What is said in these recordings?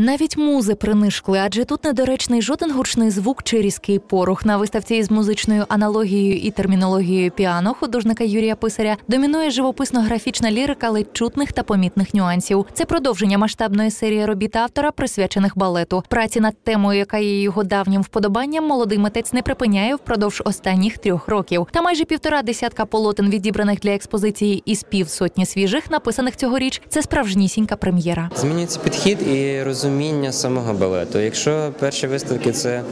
Навіть музи принишкли, адже тут недоречний жоден гучний звук чи різкий порух. На виставці із музичною аналогією і термінологією піано художника Юрія Писаря домінує живописно-графічна лірика ледь чутних та помітних нюансів. Це продовження масштабної серії робіт автора, присвячених балету. Праці над темою, яка є його давнім вподобанням, молодий митець не припиняє впродовж останніх трьох років. Та майже півтора десятка полотен, відібраних для експозиції із півсотні свіжих, написаних цьогоріч. Це справжнісінька прем'єра. Змінюється підхід і розуміння самого балету. Якщо перші виставки це,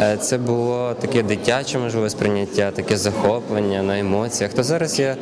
е, це було таке дитяче, можливо, сприйняття, таке захоплення на емоціях, то зараз я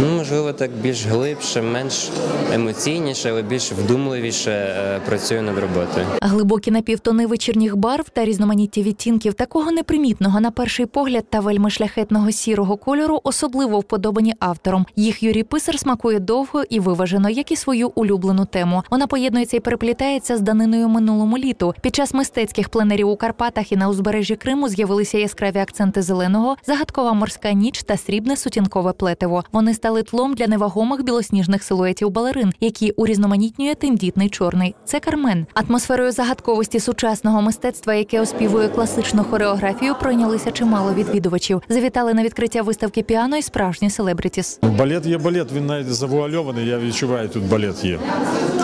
ну, можливо так більш глибше, менш емоційніше, але більш вдумливіше е, працюю над роботою. Глибокі напівтони вечірніх барв та різноманіття відтінків такого непримітного на перший погляд та вельми шляхетного сірого кольору особливо вподобані автором. Їх Юрій Писар смакує довго і виважено, як і свою улюблену тему. Вона поєднується і переплітається з даниною минулому літу. Під час мистецьких пленерів у Карпатах і на узбережжі Криму з'явилися яскраві акценти зеленого, загадкова морська ніч та срібне сутінкове плетиво. Вони стали тлом для невагомих білосніжних силуетів балерин, які урізноманітнює тендітний чорний. Це Кармен. Атмосферою загадковості сучасного мистецтва, яке оспівує класичну хореографію, пройнялися чимало відвідувачів. Завітали на відкриття виставки піано і справжні селебрітіс. Балет є балет, він навіть завуальований, я відчуваю, тут балет є.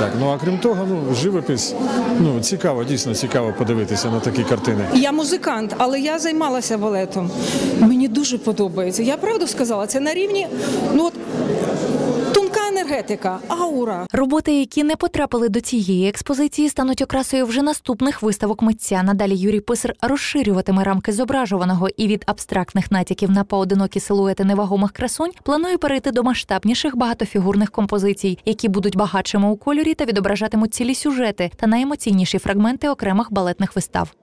Так, ну а крім того, ну живопис, ну цікаво, дійсно цікаво подивитися на такі картини. Я музикант, але я займалася балетом. Мені дуже подобається. Я правду сказала, це на рівні ну от енергетика, аура. Роботи, які не потрапили до цієї експозиції, стануть окрасою вже наступних виставок митця. Надалі Юрій Писар розширюватиме рамки зображуваного і від абстрактних натяків на поодинокі силуети невагомих красунь планує перейти до масштабніших багатофігурних композицій, які будуть багатшими у кольорі та відображатимуть цілі сюжети та найемоційніші фрагменти окремих балетних вистав.